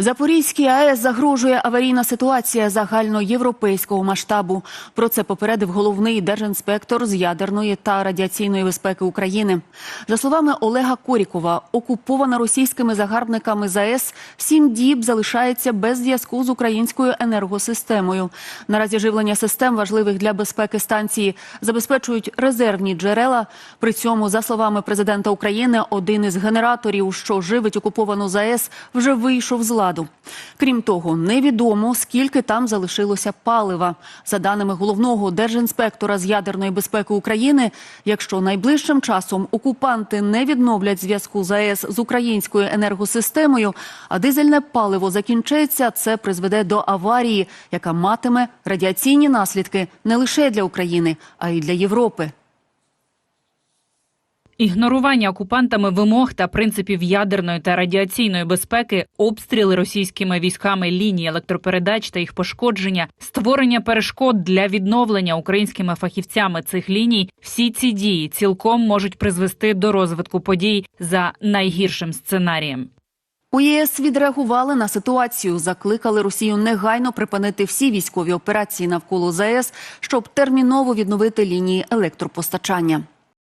Запорізькій АЕС загрожує аварійна ситуація загальноєвропейського масштабу. Про це попередив головний держінспектор з ядерної та радіаційної безпеки України. За словами Олега Корікова, окупована російськими загарбниками ЗАЕС сім діб залишається без зв'язку з українською енергосистемою. Наразі живлення систем важливих для безпеки станції забезпечують резервні джерела. При цьому, за словами президента України, один із генераторів, що живить окуповану ЗАЕС, вже вийшов з ладу. Крім того, невідомо скільки там залишилося палива. За даними головного держінспектора з ядерної безпеки України, якщо найближчим часом окупанти не відновлять зв'язку ЗАЕС з українською енергосистемою, а дизельне паливо закінчиться, це призведе до аварії, яка матиме радіаційні наслідки не лише для України, а й для Європи. Ігнорування окупантами вимог та принципів ядерної та радіаційної безпеки, обстріли російськими військами лінії електропередач та їх пошкодження, створення перешкод для відновлення українськими фахівцями цих ліній. Всі ці дії цілком можуть призвести до розвитку подій за найгіршим сценарієм. У ЄС відреагували на ситуацію, закликали Росію негайно припинити всі військові операції навколо ЗАЕС, щоб терміново відновити лінії електропостачання.